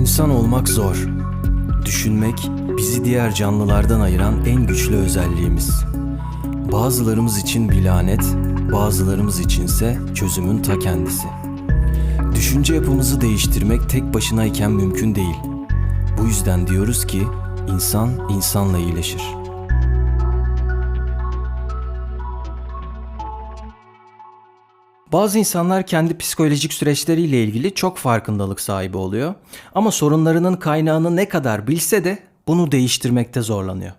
İnsan olmak zor. Düşünmek bizi diğer canlılardan ayıran en güçlü özelliğimiz. Bazılarımız için bir lanet, bazılarımız içinse çözümün ta kendisi. Düşünce yapımızı değiştirmek tek başınayken mümkün değil. Bu yüzden diyoruz ki insan insanla iyileşir. Bazı insanlar kendi psikolojik süreçleriyle ilgili çok farkındalık sahibi oluyor. Ama sorunlarının kaynağını ne kadar bilse de bunu değiştirmekte zorlanıyor.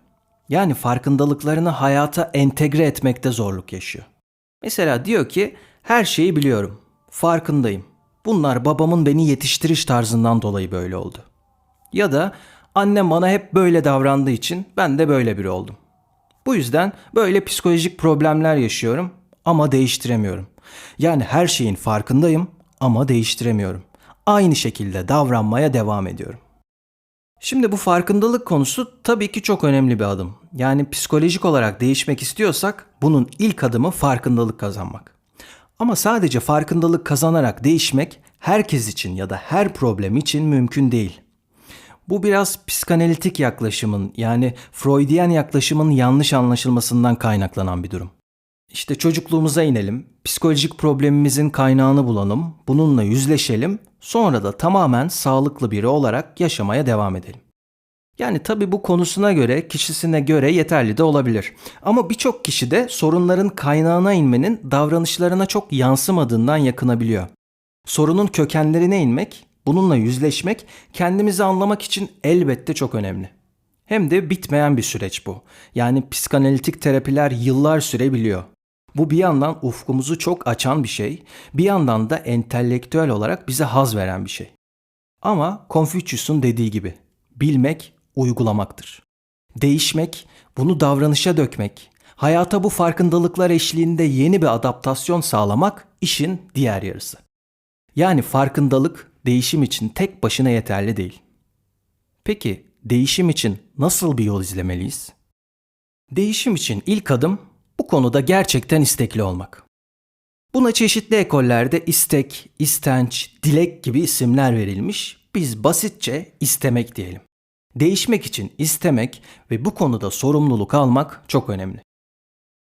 Yani farkındalıklarını hayata entegre etmekte zorluk yaşıyor. Mesela diyor ki her şeyi biliyorum. Farkındayım. Bunlar babamın beni yetiştiriş tarzından dolayı böyle oldu. Ya da annem bana hep böyle davrandığı için ben de böyle biri oldum. Bu yüzden böyle psikolojik problemler yaşıyorum ama değiştiremiyorum. Yani her şeyin farkındayım ama değiştiremiyorum. Aynı şekilde davranmaya devam ediyorum. Şimdi bu farkındalık konusu tabii ki çok önemli bir adım. Yani psikolojik olarak değişmek istiyorsak bunun ilk adımı farkındalık kazanmak. Ama sadece farkındalık kazanarak değişmek herkes için ya da her problem için mümkün değil. Bu biraz psikanalitik yaklaşımın yani Freudian yaklaşımın yanlış anlaşılmasından kaynaklanan bir durum. İşte çocukluğumuza inelim, psikolojik problemimizin kaynağını bulalım, bununla yüzleşelim, sonra da tamamen sağlıklı biri olarak yaşamaya devam edelim. Yani tabi bu konusuna göre, kişisine göre yeterli de olabilir. Ama birçok kişi de sorunların kaynağına inmenin davranışlarına çok yansımadığından yakınabiliyor. Sorunun kökenlerine inmek, bununla yüzleşmek kendimizi anlamak için elbette çok önemli. Hem de bitmeyen bir süreç bu. Yani psikanalitik terapiler yıllar sürebiliyor. Bu bir yandan ufkumuzu çok açan bir şey, bir yandan da entelektüel olarak bize haz veren bir şey. Ama Confucius'un dediği gibi, bilmek uygulamaktır. Değişmek, bunu davranışa dökmek, hayata bu farkındalıklar eşliğinde yeni bir adaptasyon sağlamak işin diğer yarısı. Yani farkındalık değişim için tek başına yeterli değil. Peki değişim için nasıl bir yol izlemeliyiz? Değişim için ilk adım konuda gerçekten istekli olmak. Buna çeşitli ekollerde istek, istenç, dilek gibi isimler verilmiş. Biz basitçe istemek diyelim. Değişmek için istemek ve bu konuda sorumluluk almak çok önemli.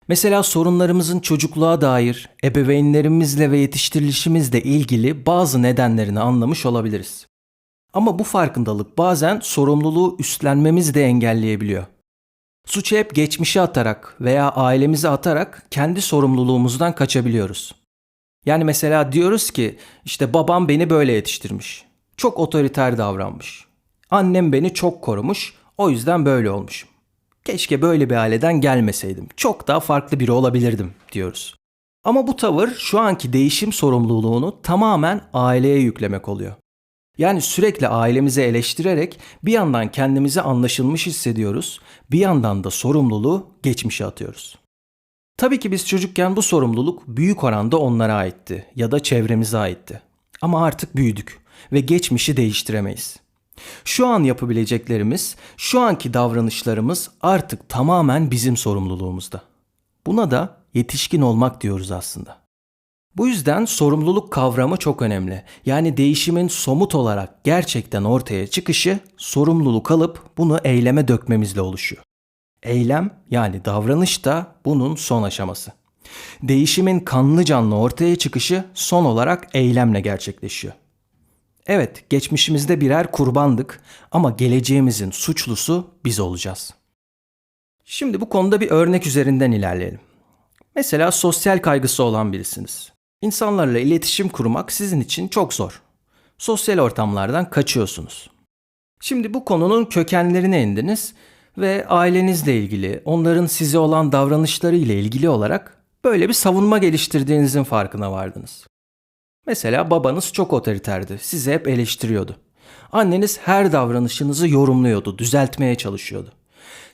Mesela sorunlarımızın çocukluğa dair ebeveynlerimizle ve yetiştirilişimizle ilgili bazı nedenlerini anlamış olabiliriz. Ama bu farkındalık bazen sorumluluğu üstlenmemizi de engelleyebiliyor. Suçu hep geçmişe atarak veya ailemize atarak kendi sorumluluğumuzdan kaçabiliyoruz. Yani mesela diyoruz ki işte babam beni böyle yetiştirmiş. Çok otoriter davranmış. Annem beni çok korumuş. O yüzden böyle olmuşum. Keşke böyle bir aileden gelmeseydim. Çok daha farklı biri olabilirdim diyoruz. Ama bu tavır şu anki değişim sorumluluğunu tamamen aileye yüklemek oluyor. Yani sürekli ailemizi eleştirerek bir yandan kendimizi anlaşılmış hissediyoruz, bir yandan da sorumluluğu geçmişe atıyoruz. Tabii ki biz çocukken bu sorumluluk büyük oranda onlara aitti ya da çevremize aitti. Ama artık büyüdük ve geçmişi değiştiremeyiz. Şu an yapabileceklerimiz, şu anki davranışlarımız artık tamamen bizim sorumluluğumuzda. Buna da yetişkin olmak diyoruz aslında. Bu yüzden sorumluluk kavramı çok önemli. Yani değişimin somut olarak gerçekten ortaya çıkışı sorumluluk alıp bunu eyleme dökmemizle oluşuyor. Eylem yani davranış da bunun son aşaması. Değişimin kanlı canlı ortaya çıkışı son olarak eylemle gerçekleşiyor. Evet, geçmişimizde birer kurbandık ama geleceğimizin suçlusu biz olacağız. Şimdi bu konuda bir örnek üzerinden ilerleyelim. Mesela sosyal kaygısı olan birisiniz. İnsanlarla iletişim kurmak sizin için çok zor. Sosyal ortamlardan kaçıyorsunuz. Şimdi bu konunun kökenlerine indiniz ve ailenizle ilgili, onların size olan davranışları ile ilgili olarak böyle bir savunma geliştirdiğinizin farkına vardınız. Mesela babanız çok otoriterdi, sizi hep eleştiriyordu. Anneniz her davranışınızı yorumluyordu, düzeltmeye çalışıyordu.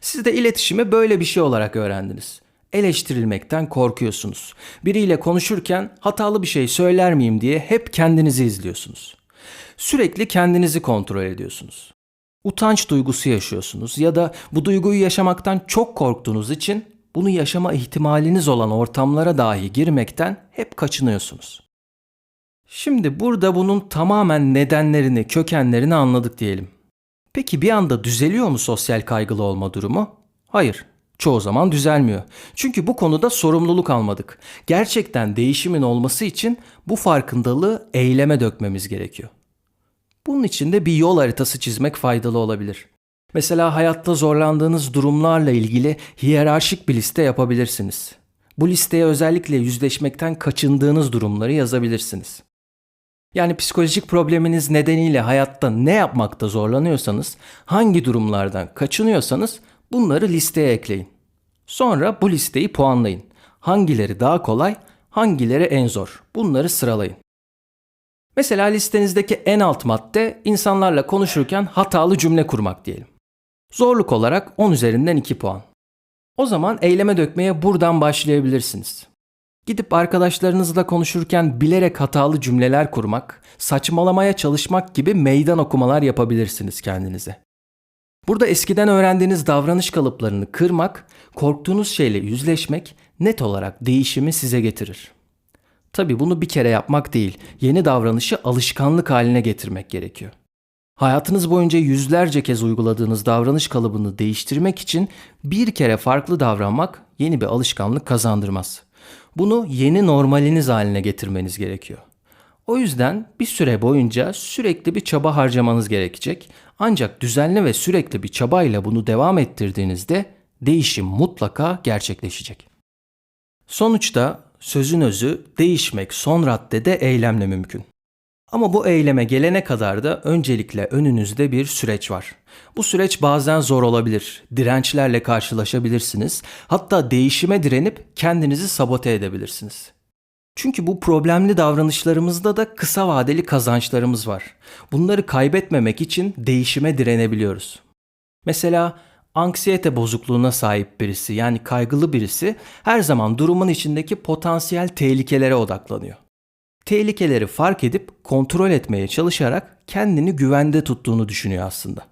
Siz de iletişimi böyle bir şey olarak öğrendiniz eleştirilmekten korkuyorsunuz. Biriyle konuşurken hatalı bir şey söyler miyim diye hep kendinizi izliyorsunuz. Sürekli kendinizi kontrol ediyorsunuz. Utanç duygusu yaşıyorsunuz ya da bu duyguyu yaşamaktan çok korktuğunuz için bunu yaşama ihtimaliniz olan ortamlara dahi girmekten hep kaçınıyorsunuz. Şimdi burada bunun tamamen nedenlerini, kökenlerini anladık diyelim. Peki bir anda düzeliyor mu sosyal kaygılı olma durumu? Hayır. Çoğu zaman düzelmiyor. Çünkü bu konuda sorumluluk almadık. Gerçekten değişimin olması için bu farkındalığı eyleme dökmemiz gerekiyor. Bunun için de bir yol haritası çizmek faydalı olabilir. Mesela hayatta zorlandığınız durumlarla ilgili hiyerarşik bir liste yapabilirsiniz. Bu listeye özellikle yüzleşmekten kaçındığınız durumları yazabilirsiniz. Yani psikolojik probleminiz nedeniyle hayatta ne yapmakta zorlanıyorsanız, hangi durumlardan kaçınıyorsanız bunları listeye ekleyin. Sonra bu listeyi puanlayın. Hangileri daha kolay, hangileri en zor. Bunları sıralayın. Mesela listenizdeki en alt madde insanlarla konuşurken hatalı cümle kurmak diyelim. Zorluk olarak 10 üzerinden 2 puan. O zaman eyleme dökmeye buradan başlayabilirsiniz. Gidip arkadaşlarınızla konuşurken bilerek hatalı cümleler kurmak, saçmalamaya çalışmak gibi meydan okumalar yapabilirsiniz kendinize. Burada eskiden öğrendiğiniz davranış kalıplarını kırmak, korktuğunuz şeyle yüzleşmek net olarak değişimi size getirir. Tabi bunu bir kere yapmak değil, yeni davranışı alışkanlık haline getirmek gerekiyor. Hayatınız boyunca yüzlerce kez uyguladığınız davranış kalıbını değiştirmek için bir kere farklı davranmak yeni bir alışkanlık kazandırmaz. Bunu yeni normaliniz haline getirmeniz gerekiyor. O yüzden bir süre boyunca sürekli bir çaba harcamanız gerekecek. Ancak düzenli ve sürekli bir çabayla bunu devam ettirdiğinizde değişim mutlaka gerçekleşecek. Sonuçta sözün özü değişmek son raddede eylemle mümkün. Ama bu eyleme gelene kadar da öncelikle önünüzde bir süreç var. Bu süreç bazen zor olabilir. Dirençlerle karşılaşabilirsiniz. Hatta değişime direnip kendinizi sabote edebilirsiniz. Çünkü bu problemli davranışlarımızda da kısa vadeli kazançlarımız var. Bunları kaybetmemek için değişime direnebiliyoruz. Mesela anksiyete bozukluğuna sahip birisi yani kaygılı birisi her zaman durumun içindeki potansiyel tehlikelere odaklanıyor. Tehlikeleri fark edip kontrol etmeye çalışarak kendini güvende tuttuğunu düşünüyor aslında.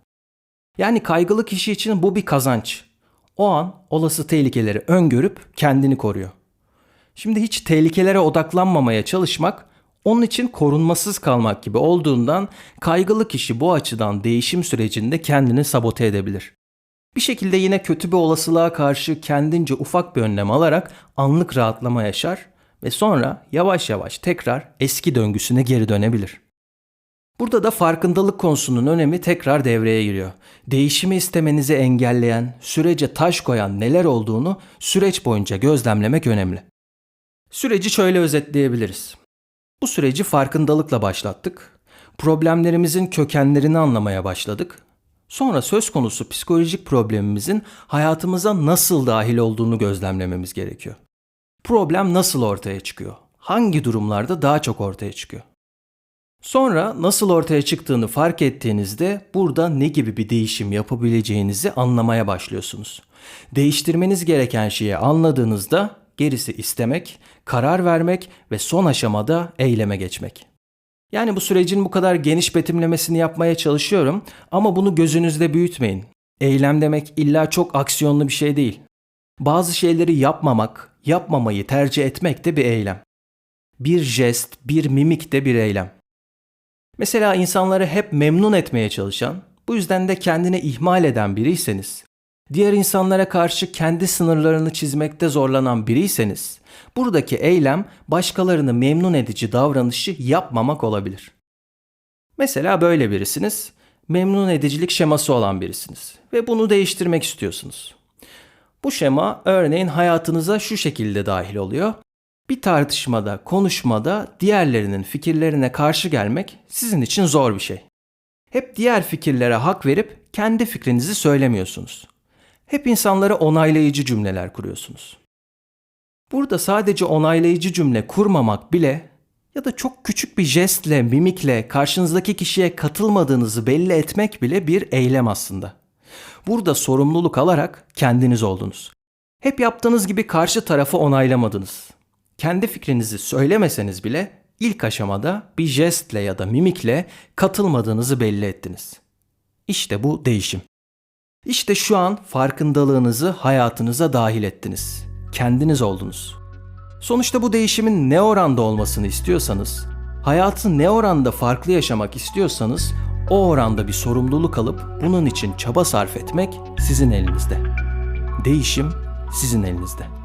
Yani kaygılı kişi için bu bir kazanç. O an olası tehlikeleri öngörüp kendini koruyor. Şimdi hiç tehlikelere odaklanmamaya çalışmak onun için korunmasız kalmak gibi olduğundan kaygılı kişi bu açıdan değişim sürecinde kendini sabote edebilir. Bir şekilde yine kötü bir olasılığa karşı kendince ufak bir önlem alarak anlık rahatlama yaşar ve sonra yavaş yavaş tekrar eski döngüsüne geri dönebilir. Burada da farkındalık konusunun önemi tekrar devreye giriyor. Değişimi istemenizi engelleyen, sürece taş koyan neler olduğunu süreç boyunca gözlemlemek önemli. Süreci şöyle özetleyebiliriz. Bu süreci farkındalıkla başlattık. Problemlerimizin kökenlerini anlamaya başladık. Sonra söz konusu psikolojik problemimizin hayatımıza nasıl dahil olduğunu gözlemlememiz gerekiyor. Problem nasıl ortaya çıkıyor? Hangi durumlarda daha çok ortaya çıkıyor? Sonra nasıl ortaya çıktığını fark ettiğinizde burada ne gibi bir değişim yapabileceğinizi anlamaya başlıyorsunuz. Değiştirmeniz gereken şeyi anladığınızda gerisi istemek, karar vermek ve son aşamada eyleme geçmek. Yani bu sürecin bu kadar geniş betimlemesini yapmaya çalışıyorum ama bunu gözünüzde büyütmeyin. Eylem demek illa çok aksiyonlu bir şey değil. Bazı şeyleri yapmamak, yapmamayı tercih etmek de bir eylem. Bir jest, bir mimik de bir eylem. Mesela insanları hep memnun etmeye çalışan, bu yüzden de kendini ihmal eden biriyseniz, diğer insanlara karşı kendi sınırlarını çizmekte zorlanan biriyseniz, buradaki eylem başkalarını memnun edici davranışı yapmamak olabilir. Mesela böyle birisiniz, memnun edicilik şeması olan birisiniz ve bunu değiştirmek istiyorsunuz. Bu şema örneğin hayatınıza şu şekilde dahil oluyor. Bir tartışmada, konuşmada diğerlerinin fikirlerine karşı gelmek sizin için zor bir şey. Hep diğer fikirlere hak verip kendi fikrinizi söylemiyorsunuz. Hep insanlara onaylayıcı cümleler kuruyorsunuz. Burada sadece onaylayıcı cümle kurmamak bile ya da çok küçük bir jestle, mimikle karşınızdaki kişiye katılmadığınızı belli etmek bile bir eylem aslında. Burada sorumluluk alarak kendiniz oldunuz. Hep yaptığınız gibi karşı tarafı onaylamadınız. Kendi fikrinizi söylemeseniz bile ilk aşamada bir jestle ya da mimikle katılmadığınızı belli ettiniz. İşte bu değişim. İşte şu an farkındalığınızı hayatınıza dahil ettiniz. Kendiniz oldunuz. Sonuçta bu değişimin ne oranda olmasını istiyorsanız Hayatı ne oranda farklı yaşamak istiyorsanız o oranda bir sorumluluk alıp bunun için çaba sarf etmek sizin elinizde. Değişim sizin elinizde.